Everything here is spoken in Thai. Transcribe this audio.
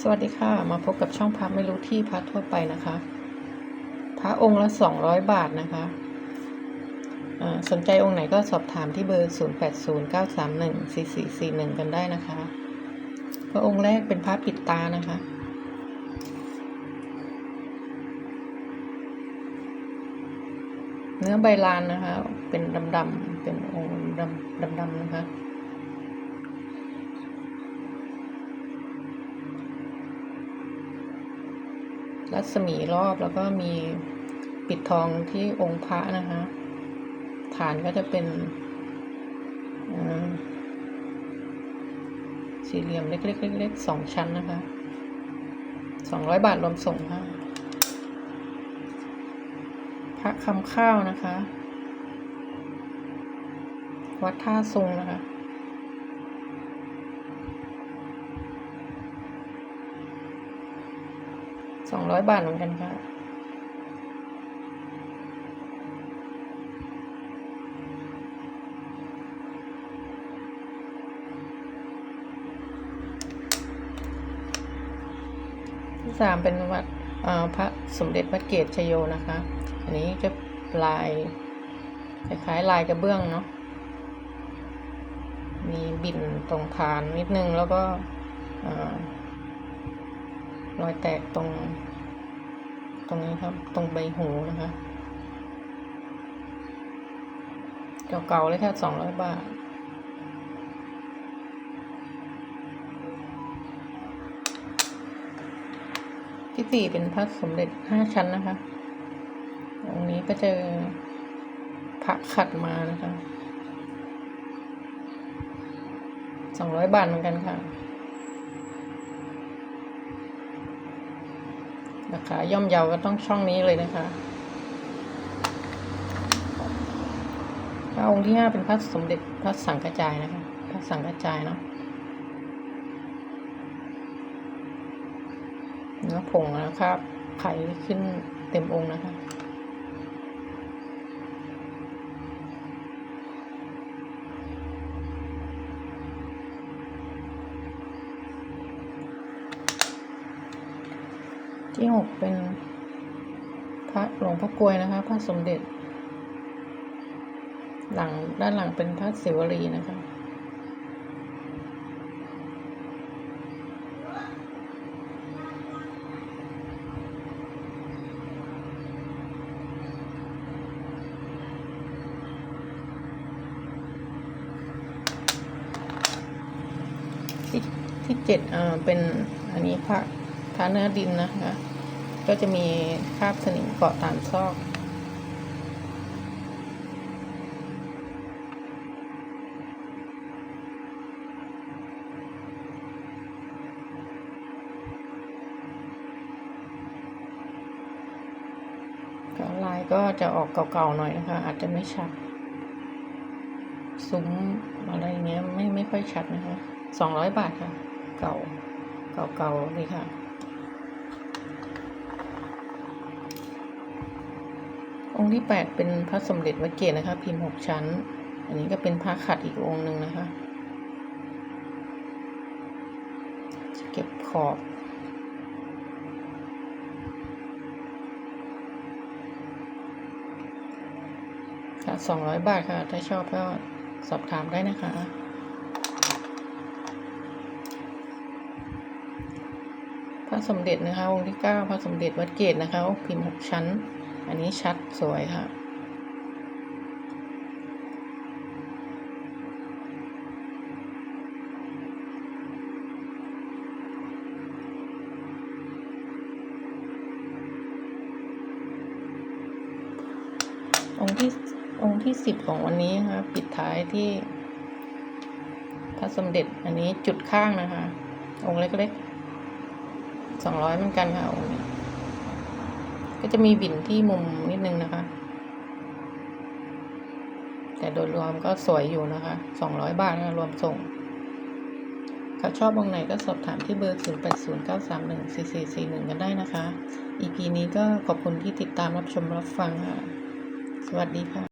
สวัสดีค่ะ มาพบกับช่องพระไม่รู้ที่พระทั่วไปนะคะ พระองค์ละสองร้อยบาทนะคะอ่าสนใจองค์ไหนก็สอบถามที่เบอร์ 0 8 0 9 3 1 4 4 4 1 กันได้นะคะพระองค์แรกเป็นพระปิดตานะคะ เนื้อใบลานนะคะ เป็นดำๆเป็นองค์ดำดำๆนะคะ รัศมีรอบแล้วก็มีปิดทองที่องค์พระนะคะ ฐานก็จะเป็นสี่เหลี่ยมเล็กๆๆสองชั้นนะคะสองร้อยบาทรวมส่งค่ะพระคำข้าวนะคะ วัดท่าทรงนะคะ สองร้อยบาทเหมือนกันค่ะ ที่สามเป็นวัดพระสมเด็จพระเกศชโยนะคะ อันนี้จะลายคล้ายๆลายกระเบื้องเนาะ มีบินตรงฐานนิดนึงแล้วก็ รอยแตกตรง ตรงนี้ครับ ตรงใบหูนะคะ เก่าๆเลยค่ะสองร้อยบาท ที่สี่เป็นพระสมเด็จห้าชั้นนะคะองนี้ก็เจอพระขัดมานะคะสองร้อยบาทเหมือนกันค่ะ นะคะ ย่อมเยาก็ต้องช่องนี้เลยนะคะพระองค์ที่ห้าเป็นพระสมเด็จพระสังกระจายนะคะ พระสังกระจายเนาะเนื้อผงนะครับ ไขขึ้นเต็มองค์นะคะ ที่หกเป็นพระหลวงพ่อกลวยนะคะ พระสมเด็จ หลังด้านหลังเป็นพระศิวลีนะคะที่ที่เจ็ดอ่าเป็นอันนี้พระพระเนื้อดินนะคะ ก็จะมีคราบสนิมเกาะตามซอกก็ลายก็จะออกเก่าๆหน่อยนะคะ อาจจะไม่ชัดซุ้มอะไรเงี้ยไม่ไม่ค่อยชัดนะคะสองร้อยบาทค่ะ เก่า เก่าเก่าเลยค่ะ องค์ที่แปดเป็นพระสมเด็จวัดเกศนะคะ พิมพ์หกชั้น อันนี้ก็เป็นพระขัดอีกองค์หนึ่งนะคะ เก็บขอบค่ะสองร้อยบาทค่ะ ถ้าชอบก็สอบถามได้นะคะพระสมเด็จนะคะองค์ที่เก้าพระสมเด็จวัดเกตนะคะ พิมพ์หกชั้น อันนี้ชัดสวยค่ะ องค์ที่องค์ที่สิบของวันนี้นะคะปิดท้ายที่พระสมเด็จอันนี้จุดข้างนะคะ องค์เล็กๆสองร้อยเหมือนกันค่ะองค์นี้ ก็จะมีบิ่นที่มุมนิดนึงนะคะ แต่โดยรวมก็สวยอยู่นะคะสองร้อยบาทนะรวมส่งถ้าชอบวงไหนก็สอบถามที่เบอร์ 0 8 0 9 3 1 4 4 4 1 กันได้นะคะ EP นี้ก็ขอบคุณที่ติดตามรับชมรับฟังค่ะ สวัสดีค่ะ